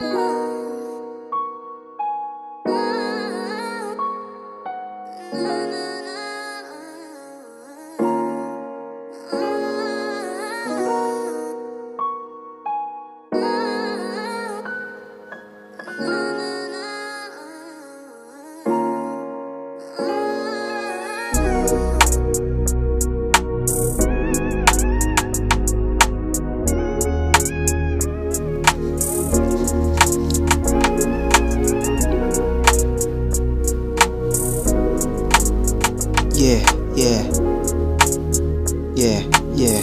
Yeah, Yeah, yeah.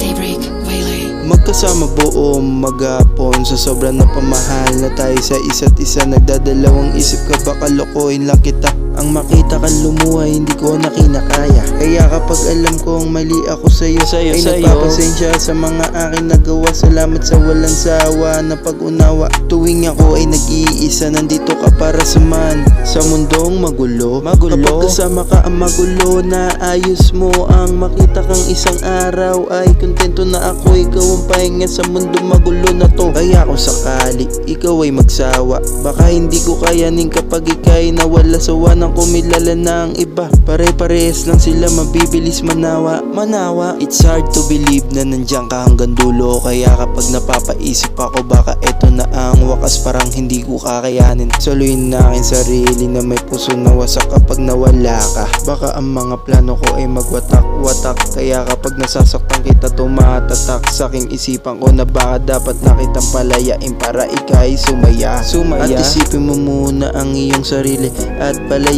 Daybreak, Waylay. Magkasama buo magapon Sa sobrang napamahal na tayo sa isa't isa Nagdadalawang isip ka baka lokohin lang kita Ang makita kang lumuhay hindi ko na kinakaya. Kaya kapag alam kong mali ako sa'yo, Sa'yo, Ay sa'yo. nagpapasensya sa mga aking nagawa. Salamat sa walang sawa na pag-unawa. Tuwing ako ay nag-iisa Nandito ka para suman Sa mundong magulo Magulo? Kapag kasama ka ang magulo na ayos mo Ang makita kang isang araw. Ay kontento na ako Ikaw ang pahinga sa mundo magulo na to. Kaya kung sakali ikaw ay magsawa. Baka hindi ko kayanin kapag ika'y nawala Sawa ng kumilala ng iba. Pare-parehas lang sila mabibilis manawa. Manawa It's hard to believe na nandiyan ka hanggang dulo. Kaya kapag napapaisip ako baka eto na ang wakas. Parang hindi ko kakayanin. Saluhin na aking sarili na may puso na wasak kapag nawala ka. Baka ang mga plano ko ay magwatak-watak. Kaya kapag nasasaktan kita tumatatak. Sa aking isipan ko na baka dapat na kitang palayain Para ika'y sumaya. Sumaya? At isipin mo muna ang iyong sarili At palayain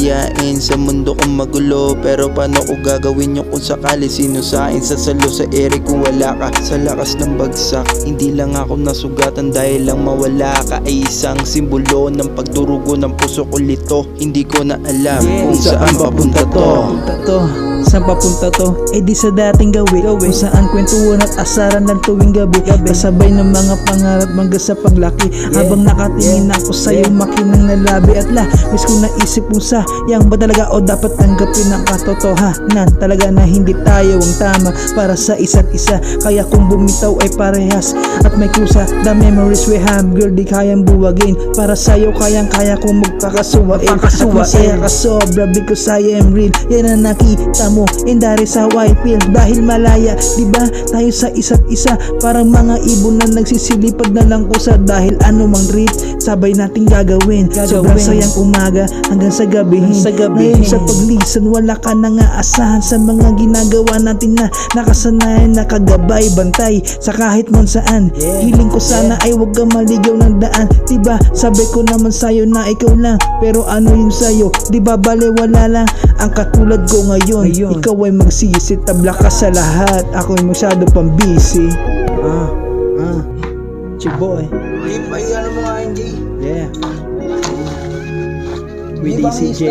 sa mundo kong magulo Pero paano ko gagawin yun kung sakali Sino sa salo sa ere kung wala ka Sa lakas ng bagsak. Hindi lang ako nasugatan dahil lang mawala ka Ay isang simbolo ng pagdurugo ng puso ko lito. Hindi ko na alam kung saan papunta to. Papunta to Saan papunta to? Eh di sa dating gawi Kung saan kwentuhan at asaran lang tuwing gabi. Kasabay ng mga pangarap hanggang sa paglaki. Habang nakatingin ako sa'yo makinang nalabi At la, miss ko naisip kung sayang ba talaga O dapat tanggapin ang katotohanan Talaga na hindi tayo ang tama para sa isa't isa. Kaya kung bumitaw ay parehas At may kusa, the memories we have Girl di kayang buwagin. Para sa'yo kayang kaya kong magkakasuwain At masaya ka sobra because I am real. Yan ang nakita mo and that is how I feel. Dahil malaya, di ba? Tayo sa isa't isa. Parang mga ibon na nagsisilipag na lang kusa. Dahil ano mang trip, sabay nating gagawin. Sobrang sayang umaga hanggang sa gabi. Sa gabi. Ngayon sa paglisan, wala ka na nga asahan Sa mga ginagawa natin na nakasanayan Nakagabay, bantay sa kahit man saan. Hiling ko sana ay wag ka maligaw ng daan. Diba sabi ko naman sa'yo na ikaw lang. Pero ano yun sa'yo? Di ba bale wala lang Ang katulad ko ngayon Ikaw ay magsisi Tabla ka sa lahat. Ako ay masyado pang busy. Ah, ah. Chiboy Ay, ano mo nga hindi Yeah With Di ba, ECJ